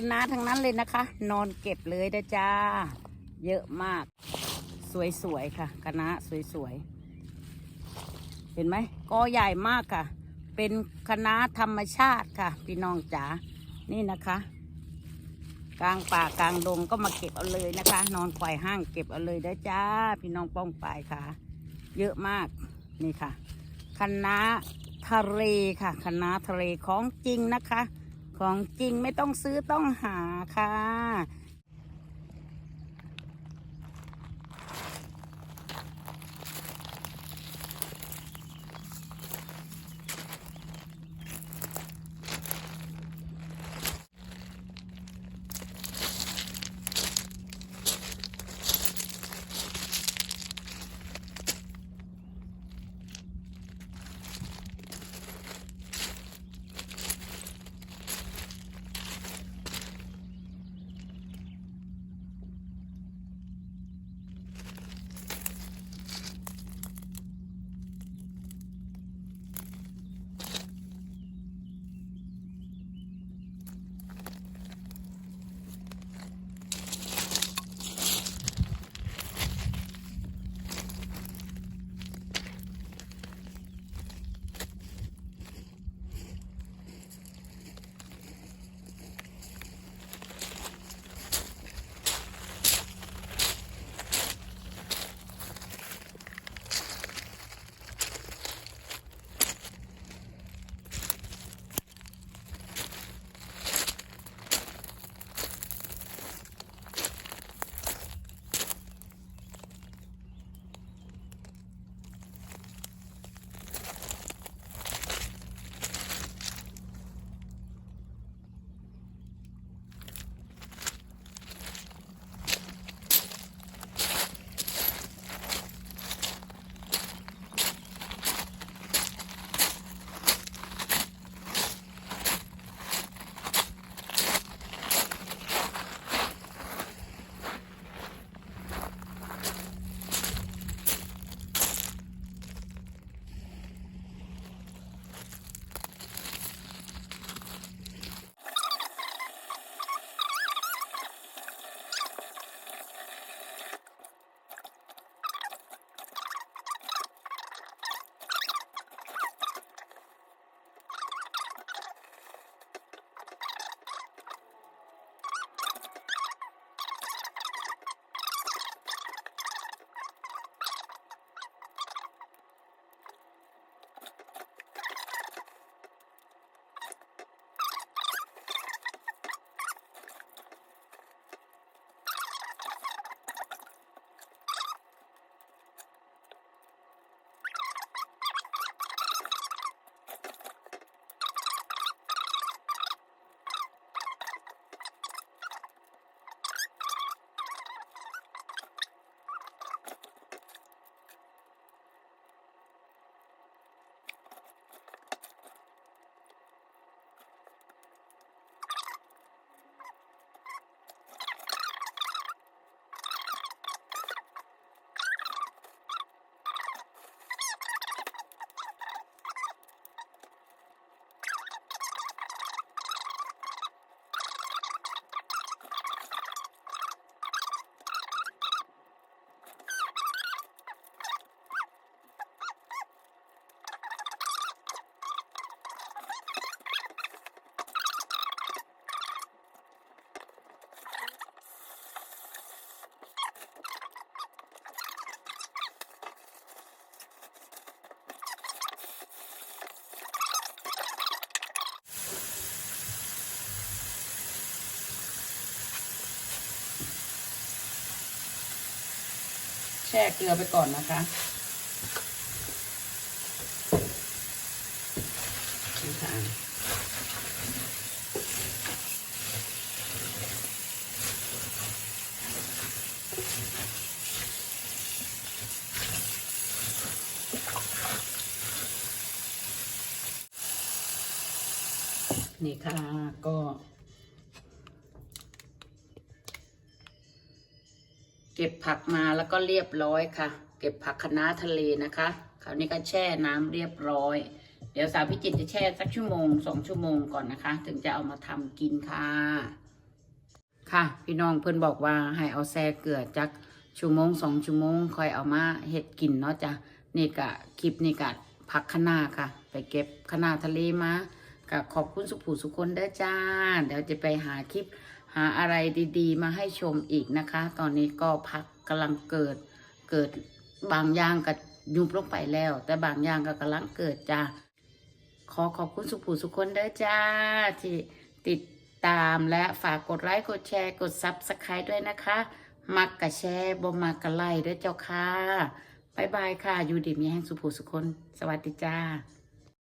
คะน้าทั้งนั้นเลยนะคะ นอนเก็บเลยนะจ้า เยอะมาก สวยๆค่ะคะน้าสวยๆ เห็นไหมกอใหญ่มากค่ะ เป็นคะน้าธรรมชาติค่ะ พี่น้องจ๋า นี่นะคะ กลางป่ากลางดงก็มาเก็บเอาเลยนะคะ นอนควายห้างเก็บเอาเลยได้จ้า พี่น้องป้องปายค่ะ เยอะมาก นี่ค่ะคะน้าทะเลค่ะคะน้าทะเลของจริงนะคะ ของจริงไม่ต้องซื้อต้องหาค่ะ แช่เกลือไปก่อนนะคะนี่ค่ะนี่ค่ะก็ เก็บผักมาแล้วก็เรียบร้อยค่ะ เก็บผักคะน้าทะเลนะคะ คราวนี้ก็แช่น้ำเรียบร้อย เดี๋ยวสาวพิจิตจะแช่สักชั่วโมงสองชั่วโมงก่อนนะคะ ถึงจะเอามาทำกินค่ะ ค่ะ พี่น้องเพิ่นบอกว่าให้เอาแซ่เกลือจักชั่วโมงสองชั่วโมงค่อยเอามาเฮ็ดกินเนาะจ้ะนี่กะคลิปนี่กะผักคะน้าค่ะ ไปเก็บคะน้าทะเลมาก็ขอบคุณสุภูสุคนเด้อจ้า เดี๋ยวจะไปหาคลิปาอะไรดีๆ มาให้ชมอีกนะคะ ตอนนี้ก็พักกำลังเกิดเกิดบางอย่างก็ยุบลงไปแล้ว แต่บางอย่างก็กำลังเกิดจ้าขอขอบคุณสุภูสุคนเด้อจ้า ที่ติดตามและฝากกดไลค์กดแชร์กดซับสไครต์ด้วยนะคะ มักกะแชร์บ่มักกะไลค์ด้วยเจ้าค่ะบายบายค่ะ อยู่ดีมีแห่งสุภูสุคน สวัสดีจ้า